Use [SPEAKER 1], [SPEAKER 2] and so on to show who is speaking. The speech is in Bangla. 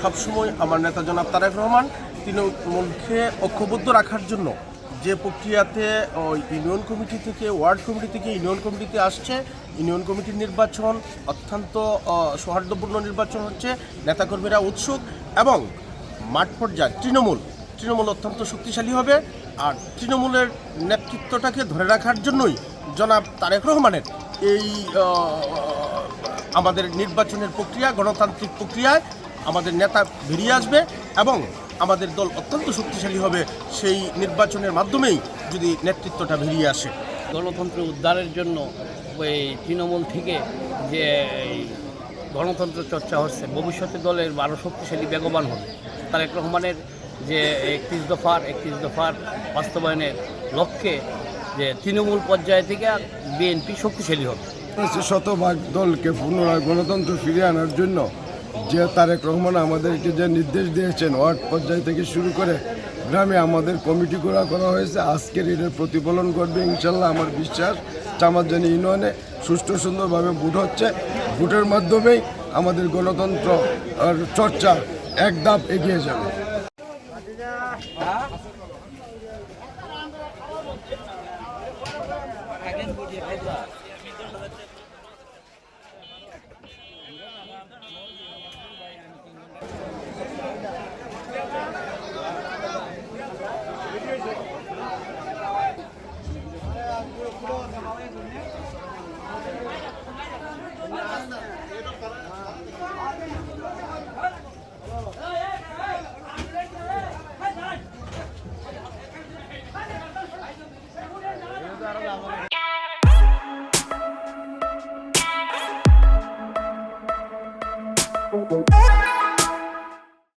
[SPEAKER 1] সবসময় আমার নেতা জনাব তারেক রহমান তৃণমূলকে ঐক্যবদ্ধ রাখার জন্য যে প্রক্রিয়াতে ইউনিয়ন কমিটি থেকে, ওয়ার্ড কমিটি থেকে ইউনিয়ন কমিটিতে আসছে, ইউনিয়ন কমিটির নির্বাচন অত্যন্ত সৌহার্দ্যপূর্ণ নির্বাচন হচ্ছে, নেতাকর্মীরা উৎসুক এবং মাঠ পর্যায়ে তৃণমূল তৃণমূল অত্যন্ত শক্তিশালী হবে। আর তৃণমূলের নেতৃত্বটাকে ধরে রাখার জন্যই জনাব তারেক রহমানের এই আমাদের নির্বাচনের প্রক্রিয়া, গণতান্ত্রিক প্রক্রিয়ায় আমাদের নেতা বেরিয়ে আসবে এবং আমাদের দল অত্যন্ত শক্তিশালী হবে সেই নির্বাচনের মাধ্যমেই যদি নেতৃত্বটা বেরিয়ে আসে।
[SPEAKER 2] গণতন্ত্র উদ্ধারের জন্য ওই তৃণমূল থেকে যে গণতন্ত্র চর্চা হচ্ছে ভবিষ্যতে দলের আরও শক্তিশালী বেগবান হবে। তারেক রহমানের যে একত্রিশ দফার একত্রিশ দফার বাস্তবায়নের লক্ষ্যে যে তৃণমূল পর্যায় থেকে বিএনপি শক্তিশালী হবে।
[SPEAKER 3] শতভাগ দলকে পুনরায় গণতন্ত্র ফিরিয়ে আনার জন্য যে তারেক রহমান আমাদেরকে যে নির্দেশ দিয়েছেন ওয়ার্ড পর্যায় থেকে শুরু করে গ্রামে আমাদের কমিটি করা করা হয়েছে, আজকের এটার প্রতিফলন করবে ইনশাল্লাহ আমার বিশ্বাস। চামারজানি ইউনিয়নে সুষ্ঠু সুন্দরভাবে ভোট হচ্ছে। ভোটের মাধ্যমেই আমাদের গণতন্ত্র চর্চা এক ধাপ এগিয়ে যাবে।
[SPEAKER 4] Oh, oh, oh.